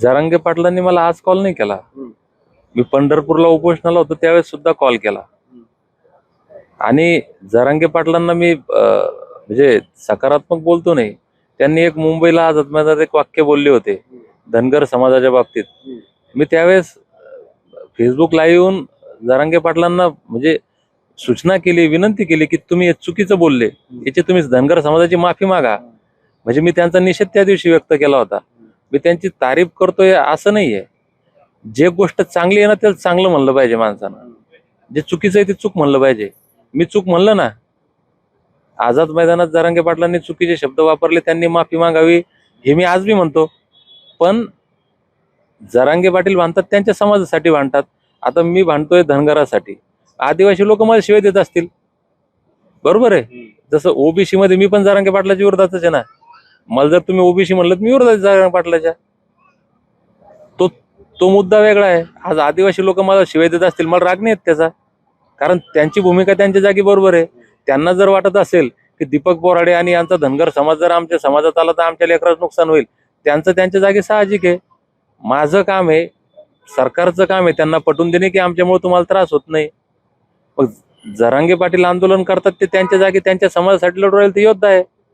जरांगे पाटलांनी मला आज कॉल नाही केला. मी पंढरपूरला उपोषणाला होतो त्यावेळेस सुद्धा कॉल केला. आणि जरांगे पाटलांना मी म्हणजे सकारात्मक बोलतो नाही त्यांनी एक मुंबईला आज आत्म्यात एक वाक्य बोलले होते धनगर समाजाच्या बाबतीत. मी त्यावेळेस फेसबुक लाईव्ह येऊन जरांगे पाटलांना म्हणजे सूचना केली विनंती केली की तुम्ही हे चुकीचं बोलले याची तुम्ही धनगर समाजाची माफी मागा. म्हणजे मी त्यांचा निषेध त्या दिवशी व्यक्त केला होता. मी त्यांची तारीफ करतोय असं नाहीये. जे गोष्ट चांगली आहे ना त्याला चांगलं म्हणलं पाहिजे माणसानं. जे चुकीचं आहे ते चूक म्हणलं पाहिजे. मी चूक म्हणलं ना आझाद मैदानात जरांगे पाटलांनी चुकीचे शब्द वापरले त्यांनी माफी मागावी हे मी आज बी म्हणतो. पण जरांगे पाटील भांडतात त्यांच्या समाजासाठी भांडतात. आता मी भांडतोय धनगरासाठी. आदिवासी लोक मला शिवाय देत असतील. बरोबर आहे. जसं ओबीसी मध्ये मी पण जरांगे पाटलाच्या विरोधातच आहे ना. मला जर तुम्ही ओबीसी म्हणलं तर मी विरोधात आहे पाटलाच्या. तो तो मुद्दा वेगळा आहे. आज आदिवासी लोक मला शिवाय देत असतील मला राग नाही येत त्याचा. कारण त्यांची भूमिका त्यांच्या जागी बरोबर आहे. त्यांना जर वाटत असेल की दीपक बोराडे आणि यांचा धनगर समाज जर आमच्या समाजात आला तर आमच्या लेकराचं नुकसान होईल. त्यांचं त्यांच्या जागी साहजिक आहे. माझं काम आहे सरकारचं काम आहे त्यांना पटवून देणे की आमच्यामुळे तुम्हाला त्रास होत नाही. मग जरांगे पाटील आंदोलन करतात ते त्यांच्या जागी त्यांच्या समाजासाठी लढू राहील ते योद्धा आहे.